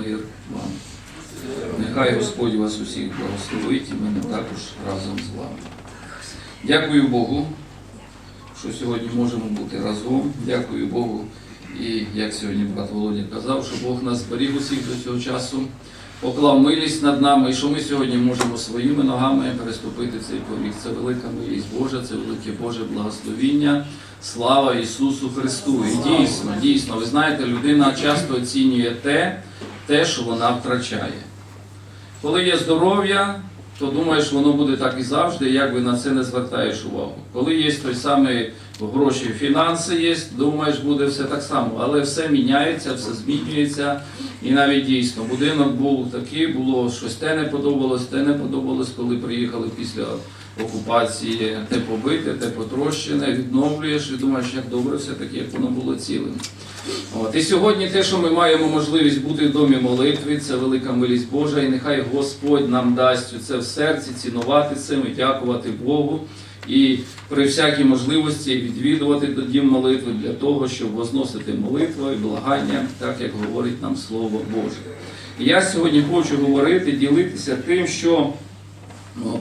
мир вам. Нехай Господь вас усіх благословить і мене також разом з вами. Дякую Богу, що сьогодні можемо бути разом. Дякую Богу. І як сьогодні брат Володя казав, що Бог нас зберіг усіх до цього часу, поклав милість над нами, і що ми сьогодні можемо своїми ногами переступити цей поріг. Це велика милість Божа, це велике Боже благословіння. Слава Ісусу Христу! І дійсно, дійсно, ви знаєте, людина часто оцінює те, те, що вона втрачає. Коли є здоров'я, то думаєш, воно буде так і завжди, як би на це не звертаєш увагу. Коли є той самий гроші, фінанси є, думаєш, буде все так само. Але все міняється, все змінюється. І навіть дійсно будинок був такий, було щось те не подобалось, те не подобалось, коли приїхали після окупації, те побите, те потрощене, відновлюєш і думаєш, як добре все-таки, як воно було цілим. От. І сьогодні те, що ми маємо можливість бути в домі молитви, це велика милість Божа, і нехай Господь нам дасть це в серці, цінувати цим і дякувати Богу. І при всякій можливості відвідувати дім молитви для того, щоб возносити молитву і благання, так як говорить нам Слово Боже. І я сьогодні хочу говорити, ділитися тим, що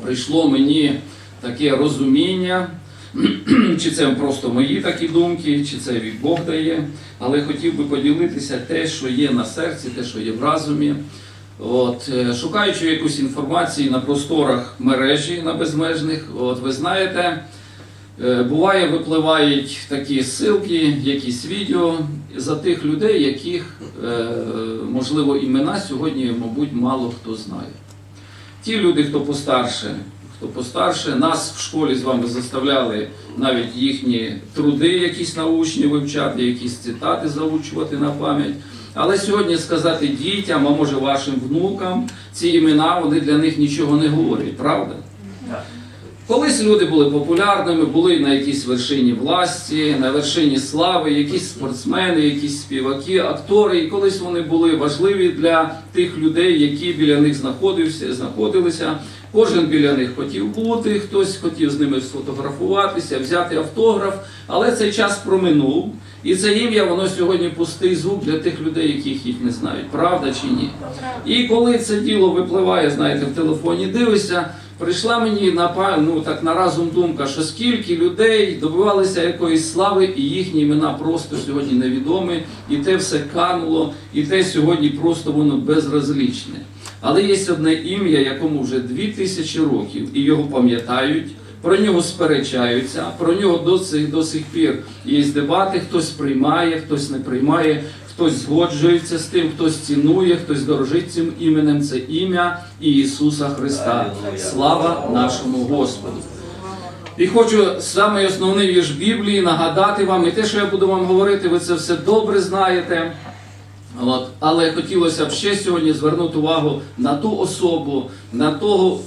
прийшло мені таке розуміння, чи це просто мої такі думки, чи це від Бог дає, але хотів би поділитися те, що є на серці, те, що є в разумі. От, е, шукаючи якусь інформацію на просторах мережі на безмежних, от ви знаєте, е, буває, випливають такі ссылки, якісь відео за тих людей, яких, е, можливо, імена сьогодні, мабуть, мало хто знає. Ті люди, хто постарше, хто постарше, нас в школі з вами заставляли навіть їхні труди, якісь научні вивчати, якісь цитати заучувати на пам'ять. Але сьогодні сказати дітям, а може вашим внукам, ці імена вони для них нічого не говорять, правда? Колись люди були популярними, були на якійсь вершині власті, на вершині слави, якісь спортсмени, якісь співаки, актори. І колись вони були важливі для тих людей, які біля них знаходився, знаходилися. Кожен біля них хотів бути, хтось хотів з ними сфотографуватися, взяти автограф, але цей час проминув. І це ім'я, воно сьогодні пустий звук для тих людей, яких їх не знають, правда чи ні? І коли це діло випливає, знаєте, в телефоні дивишся, прийшла мені на ну, так на разум думка, що скільки людей добивалися якоїсь слави, і їхні імена просто сьогодні невідомі, і те все кануло, і те сьогодні просто воно безразлічне. Але є одне ім'я, якому вже дві тисячі років, і його пам'ятають. Про нього сперечаються, про нього до сих, до сих пір є дебати, хтось приймає, хтось не приймає, хтось згоджується з тим, хтось цінує, хтось дорожить цим іменем. Це ім'я Ісуса Христа. Слава нашому Господу! І хочу саме основний вірш Біблії нагадати вам, і те, що я буду вам говорити, ви це все добре знаєте. От. Але хотілося б ще сьогодні звернути увагу на ту особу, на того,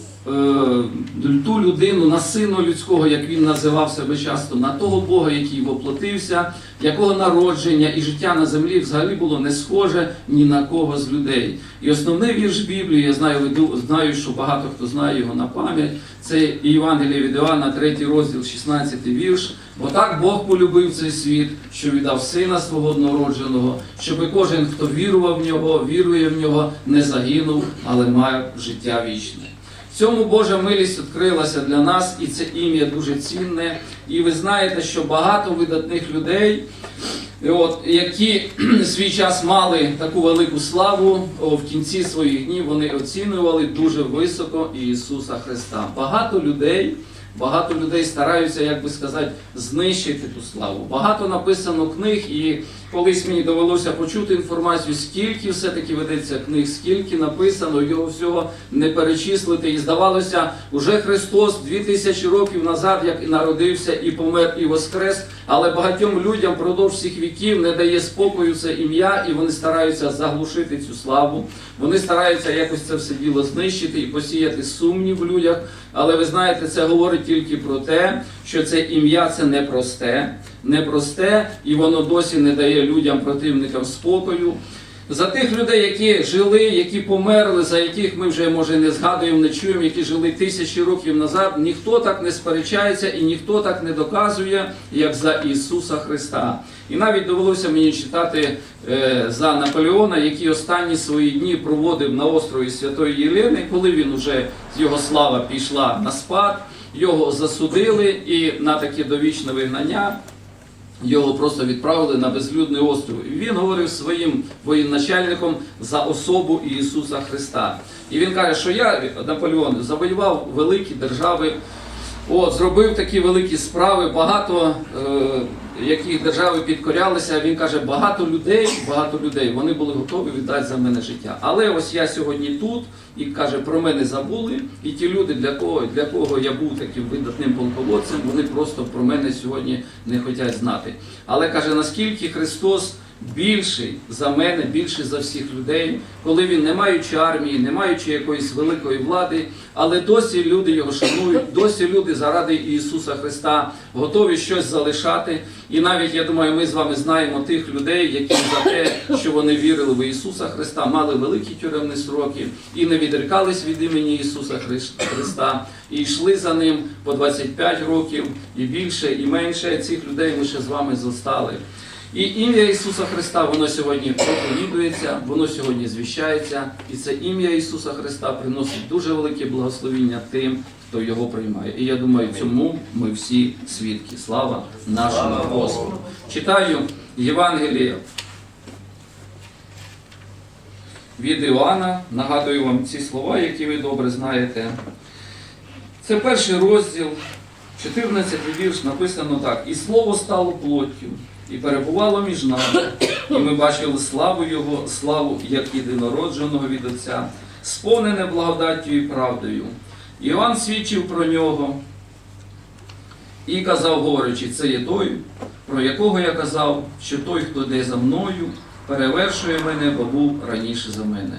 ту людину, на сина людського, як він називав себе часто, на того Бога, який воплотився, якого народження і життя на землі взагалі було не схоже ні на кого з людей. І основний вірш Біблії, я знаю, знаю, що багато хто знає його на пам'ять. Це Євангеліє від Іоанна, 3 розділ, 16 вірш. Бо так Бог полюбив цей світ, що віддав сина свого однородженого, щоб кожен, хто вірував в нього, вірує в нього, не загинув, але мав життя вічне. В цьому Божа милість відкрилася для нас, і це ім'я дуже цінне. І ви знаєте, що багато видатних людей, от, які свій час мали таку велику славу, в кінці своїх днів вони оцінювали дуже високо Ісуса Христа. Багато людей. Багато людей стараються, як би сказати, знищити ту славу. Багато написано книг, і колись мені довелося почути інформацію, скільки все-таки ведеться книг, скільки написано, його всього не перечислити. І здавалося, уже Христос 2000 років назад, як і народився, і помер, і воскрес. Але багатьом людям впродовж всіх віків не дає спокою це ім'я, і вони стараються заглушити цю славу. Вони стараються якось це все діло знищити і посіяти сумнів в людях. Але ви знаєте, це говорить тільки про те, що це ім'я це непросте, непросте, і воно досі не дає людям, противникам спокою. За тих людей, які жили, які померли, за яких ми вже може не згадуємо, не чуємо, які жили тисячі років назад, ніхто так не сперечається і ніхто так не доказує, як за Ісуса Христа. І навіть довелося мені читати е, за Наполеона, який останні свої дні проводив на острові Святої Єлени, коли він уже його слава пішла на спад, його засудили і на таке довічне вигнання. Його просто відправили на безлюдний острів. І він говорив своїм воєначальником за особу Ісуса Христа. І він каже, що я, Наполеон, завоював великі держави, от, зробив такі великі справи, багато е, яких держави підкорялися. Він каже, багато людей, багато людей вони були готові віддати за мене життя. Але ось я сьогодні тут і каже, про мене забули. І ті люди, для кого, для кого я був таким видатним полководцем, вони просто про мене сьогодні не хочуть знати. Але каже, наскільки Христос більший за мене, більший за всіх людей, коли він не маючи армії, не маючи якоїсь великої влади, але досі люди його шанують, досі люди заради Ісуса Христа готові щось залишати. І навіть я думаю, ми з вами знаємо тих людей, які за те, що вони вірили в Ісуса Христа, мали великі тюремні сроки і не відрікались від імені Ісуса Хрис- Христа, і йшли за ним по 25 років і більше, і менше. Цих людей ми ще з вами зостали. І ім'я Ісуса Христа, воно сьогодні проповідується, воно сьогодні звіщається, і це ім'я Ісуса Христа приносить дуже велике благословіння тим, хто його приймає. І я думаю, цьому ми всі свідки. Слава нашому Господу. Читаю Євангеліє від Іоанна. Нагадую вам ці слова, які ви добре знаєте. Це перший розділ, 14 вірш, написано так: І слово стало плоттю, і перебувало між нами, і ми бачили славу Його, славу як єдинородженого від Отця, сповнене благодаттю і правдою. Іоанн свідчив про нього і казав, говорячи, це є той, про якого я казав, що той, хто йде за мною, перевершує мене, бо був раніше за мене.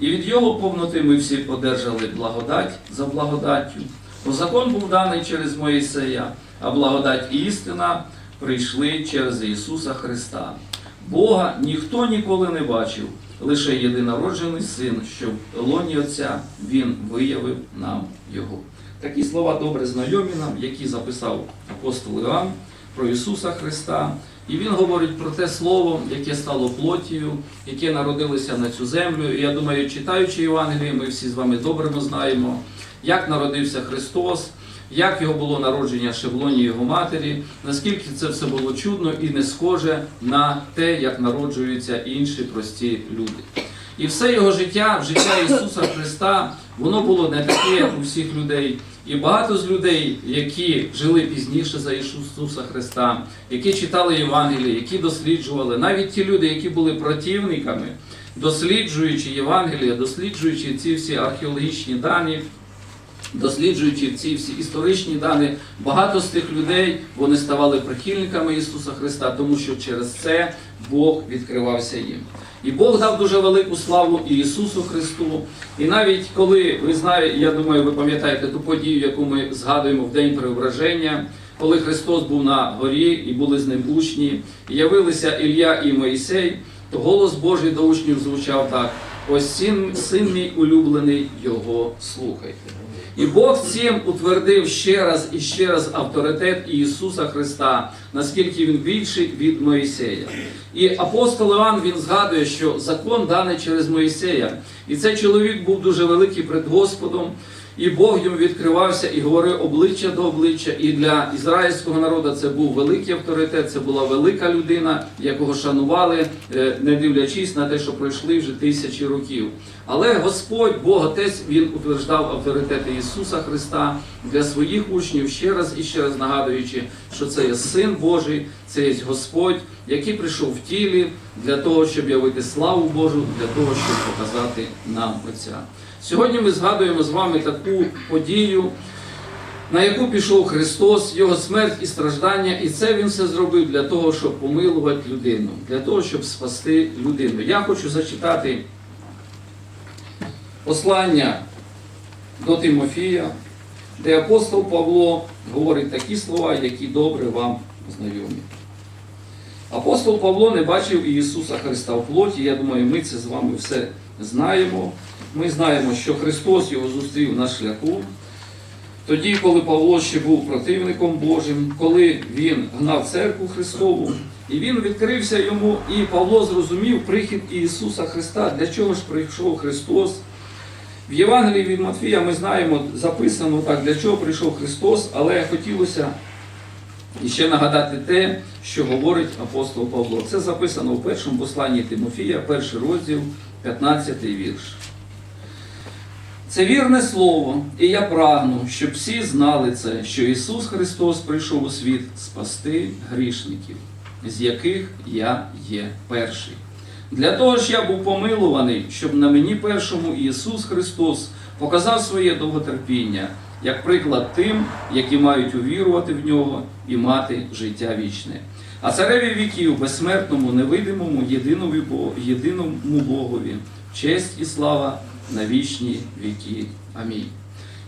І від його повноти ми всі подержали благодать за благодаттю. Бо закон був даний через Моїсея, а благодать і істина прийшли через Ісуса Христа. Бога ніхто ніколи не бачив, лише єдинороджений син, що в лоні Отця Він виявив нам Його. Такі слова добре знайомі нам, які записав апостол Іоанн про Ісуса Христа. І він говорить про те слово, яке стало плотію, яке народилося на цю землю. І я думаю, читаючи Євангеліє, ми всі з вами добре знаємо, як народився Христос, як його було народження ще в лоні його матері, наскільки це все було чудно і не схоже на те, як народжуються інші прості люди. І все його життя, життя Ісуса Христа, воно було не таке, як у всіх людей. І багато з людей, які жили пізніше за Ісуса Христа, які читали Євангеліє, які досліджували, навіть ті люди, які були противниками, досліджуючи Євангеліє, досліджуючи ці всі археологічні дані, досліджуючи ці всі історичні дані, багато з тих людей вони ставали прихильниками Ісуса Христа, тому що через це Бог відкривався їм. І Бог дав дуже велику славу і Ісусу Христу. І навіть коли ви знаєте, я думаю, ви пам'ятаєте ту подію, яку ми згадуємо в день преображення, коли Христос був на горі і були з ним учні, і явилися Ілля і Моїсей, то голос Божий до учнів звучав так: ось син, син мій улюблений, його слухайте. І Бог цим утвердив ще раз і ще раз авторитет Ісуса Христа, наскільки він більший від Моїсея. І апостол Іван він згадує, що закон даний через Моїсея. І цей чоловік був дуже великий перед Господом, і Бог йому відкривався і говорив обличчя до обличчя. І для ізраїльського народу це був великий авторитет, це була велика людина, якого шанували, е, не дивлячись на те, що пройшли вже тисячі років. Але Господь, Бог Отець, Він утверждав авторитети Ісуса Христа для своїх учнів, ще раз і ще раз нагадуючи, що це є Син Божий, це є Господь, який прийшов в тілі для того, щоб явити славу Божу, для того, щоб показати нам Отця. Сьогодні ми згадуємо з вами таку подію, на яку пішов Христос, Його смерть і страждання, і це Він все зробив для того, щоб помилувати людину, для того, щоб спасти людину. Я хочу зачитати послання до Тимофія, де апостол Павло говорить такі слова, які добре вам знайомі. Апостол Павло не бачив Ісуса Христа в плоті. Я думаю, ми це з вами все знаємо. Ми знаємо, що Христос його зустрів на шляху. Тоді, коли Павло ще був противником Божим, коли він гнав церкву Христову, і він відкрився йому, і Павло зрозумів прихід Ісуса Христа, для чого ж прийшов Христос. В Євангелії від Матфія ми знаємо, записано так, для чого прийшов Христос, але хотілося іще нагадати те, що говорить апостол Павло. Це записано в першому посланні Тимофія, перший розділ, 15 вірш. Це вірне слово, і я прагну, щоб всі знали це, що Ісус Христос прийшов у світ спасти грішників, з яких я є перший. Для того ж я був помилуваний, щоб на мені першому Ісус Христос показав своє довготерпіння, як приклад тим, які мають увірувати в нього і мати життя вічне. А цареві віків, безсмертному, невидимому, єдиному Богові, честь і слава на вічні віки. Амінь.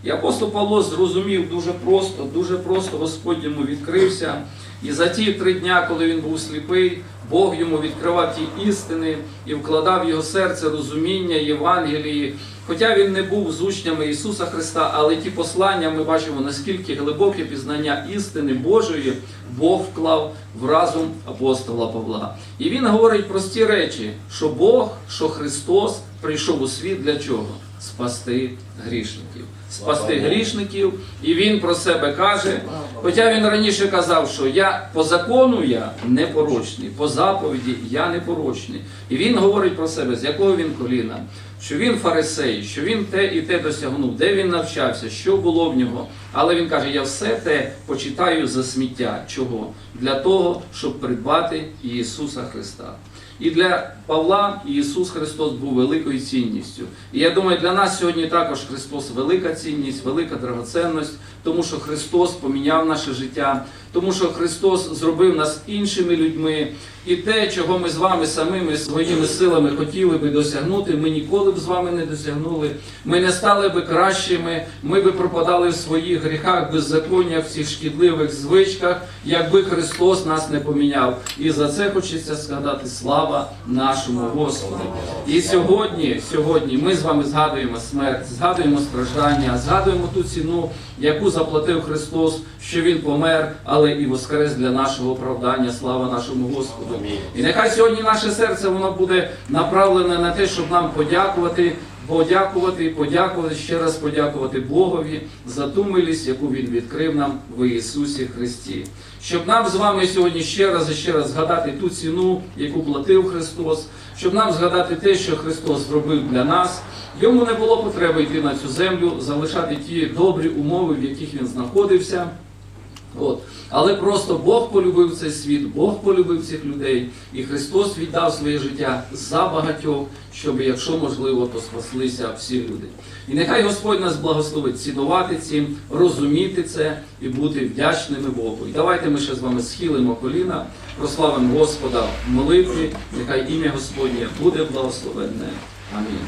І апостол Павло зрозумів дуже просто, дуже просто Господь йому відкрився. І за ті три дня, коли він був сліпий, Бог йому відкривав ті істини і вкладав в його серце розуміння Євангелії. Хоча він не був з учнями Ісуса Христа, але ті послання ми бачимо, наскільки глибоке пізнання істини Божої Бог вклав в разум апостола Павла. І він говорить прості речі, що Бог, що Христос прийшов у світ для чого? Спасти грішників. Спасти грішників, і він про себе каже. Хоча він раніше казав, що я по закону я непорочний, по заповіді я непорочний. І він говорить про себе, з якого він коліна, що він фарисей, що він те і те досягнув, де він навчався, що було в нього. Але він каже: я все те почитаю за сміття. Чого? Для того, щоб придбати Ісуса Христа. І для Павла Ісус Христос був великою цінністю. І я думаю, для нас сьогодні також Христос велика цінність, велика драгоценність, тому що Христос поміняв наше життя, тому що Христос зробив нас іншими людьми. І те, чого ми з вами самими своїми силами хотіли би досягнути, ми ніколи б з вами не досягнули. Ми не стали би кращими, ми би пропадали в своїх гріхах, беззаконнях, всіх шкідливих звичках, якби Христос нас не поміняв. І за це хочеться сказати слава нашому Господу. І сьогодні, сьогодні ми з вами згадуємо смерть, згадуємо страждання, згадуємо ту ціну, яку заплатив Христос, що Він помер, але і воскрес для нашого оправдання. Слава нашому Господу. І нехай сьогодні наше серце воно буде направлене на те, щоб нам подякувати. Подякувати, подякувати, ще раз подякувати Богові за ту милість, яку Він відкрив нам в Ісусі Христі. Щоб нам з вами сьогодні ще раз і ще раз згадати ту ціну, яку платив Христос, щоб нам згадати те, що Христос зробив для нас. Йому не було потреби йти на цю землю, залишати ті добрі умови, в яких він знаходився. От. Але просто Бог полюбив цей світ, Бог полюбив цих людей, і Христос віддав своє життя за багатьох, щоб, якщо можливо, то спаслися всі люди. І нехай Господь нас благословить цінувати цим, розуміти це і бути вдячними Богу. І давайте ми ще з вами схилимо коліна, прославимо Господа в молитві. Нехай ім'я Господнє буде благословенне. Амінь.